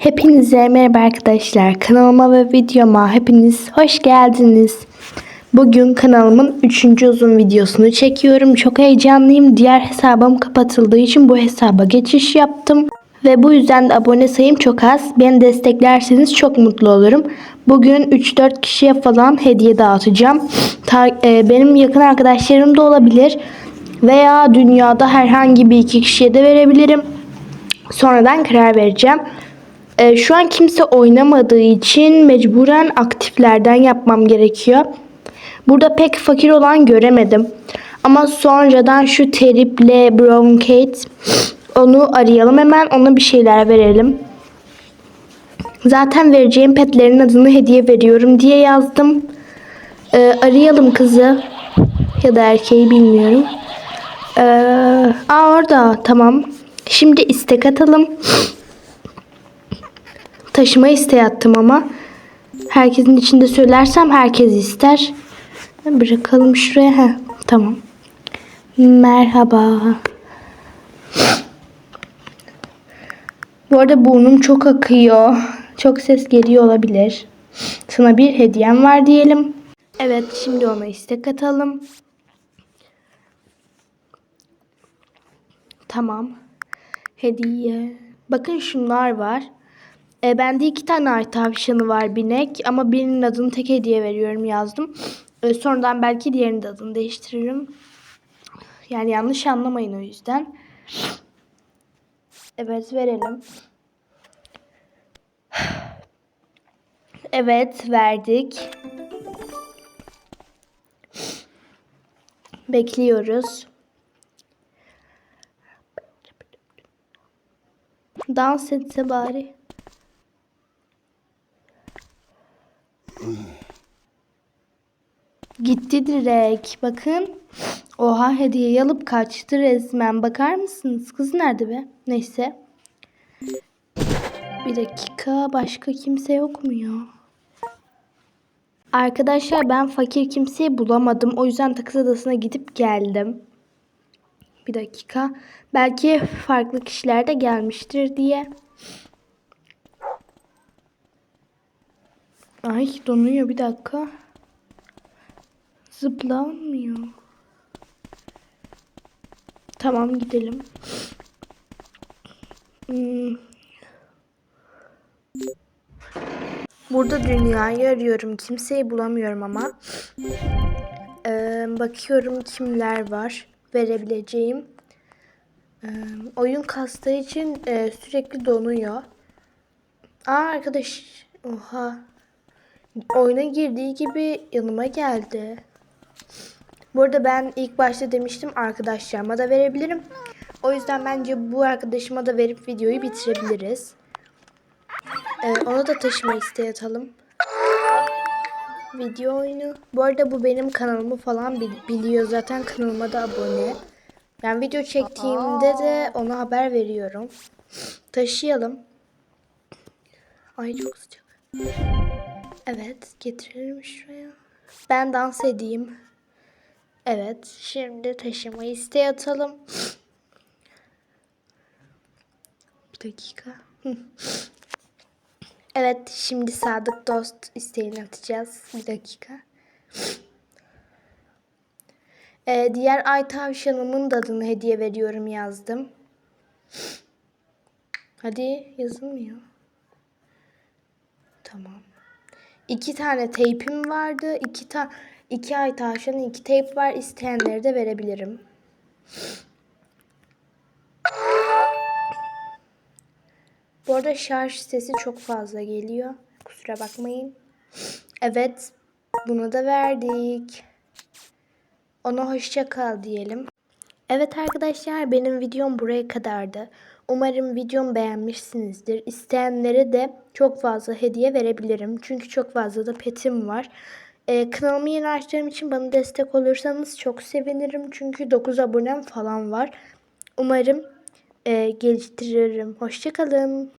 Hepinize merhaba arkadaşlar. Kanalıma ve videoma hepiniz hoş geldiniz. Bugün kanalımın 3. uzun videosunu çekiyorum. Çok heyecanlıyım. Diğer hesabım kapatıldığı için bu hesaba geçiş yaptım. Ve bu yüzden de abone sayım çok az. Beni desteklerseniz çok mutlu olurum. Bugün 3-4 kişiye falan hediye dağıtacağım. Ta- e, benim yakın arkadaşlarım da olabilir. Veya dünyada herhangi bir iki kişiye de verebilirim. Sonradan karar vereceğim. Ee, şu an kimse oynamadığı için mecburen aktiflerden yapmam gerekiyor. Burada pek fakir olan göremedim. Ama sonradan şu Terrible Brown Kate onu arayalım hemen ona bir şeyler verelim. Zaten vereceğim petlerin adını hediye veriyorum diye yazdım. Ee, arayalım kızı ya da erkeği bilmiyorum. Ee, aa orada tamam. Şimdi istek atalım. Taşıma isteği attım ama. Herkesin içinde söylersem herkes ister. Bırakalım şuraya. Heh, tamam. Merhaba. Bu arada burnum çok akıyor. Çok ses geliyor olabilir. Sana bir hediyem var diyelim. Evet şimdi ona istek atalım. Tamam. Hediye. Bakın şunlar var. E, bende iki tane ay tavşanı var binek ama birinin adını tek hediye veriyorum yazdım. E, sonradan belki diğerinin de adını değiştiririm. Yani yanlış anlamayın o yüzden. Evet verelim. Evet verdik. Bekliyoruz. Dans etse bari. Gitti direkt. Bakın. Oha hediyeyi alıp kaçtı resmen. Bakar mısınız? Kız nerede be? Neyse. Bir dakika. Başka kimse yok mu ya? Arkadaşlar ben fakir kimseyi bulamadım. O yüzden takız adasına gidip geldim. Bir dakika. Belki farklı kişiler de gelmiştir diye. Ay donuyor bir dakika. Zıplanmıyor. Tamam gidelim. Hmm. Burada dünyayı arıyorum. Kimseyi bulamıyorum ama. Ee, bakıyorum kimler var verebileceğim. Ee, oyun kastığı için e, sürekli donuyor. Aa arkadaş. Oha. Oyuna girdiği gibi yanıma geldi. Bu arada ben ilk başta demiştim arkadaşlarıma da verebilirim. O yüzden bence bu arkadaşıma da verip videoyu bitirebiliriz. Ee, ona da taşıma isteği atalım. Video oyunu. Bu arada bu benim kanalımı falan bil- biliyor. Zaten kanalıma da abone. Ben video çektiğimde de ona haber veriyorum. Taşıyalım. Ay çok sıcak. Evet getirelim şuraya. Ben dans edeyim. Evet şimdi taşıma isteği atalım. Bir dakika. Evet şimdi Sadık Dost isteğini atacağız. Bir dakika. Ee, diğer ay tavşanımın da adını hediye veriyorum yazdım. Hadi yazılmıyor. Tamam. İki tane teypim vardı. İki ta iki ay tavşanın iki teyp var. İsteyenleri de verebilirim. Bu arada şarj sesi çok fazla geliyor. Kusura bakmayın. Evet. Bunu da verdik. Ona hoşça kal diyelim. Evet arkadaşlar benim videom buraya kadardı. Umarım videomu beğenmişsinizdir. İsteyenlere de çok fazla hediye verebilirim. Çünkü çok fazla da petim var. Ee, kanalımı yeni açtığım için bana destek olursanız çok sevinirim. Çünkü 9 abonem falan var. Umarım e, geliştiririm. Hoşçakalın.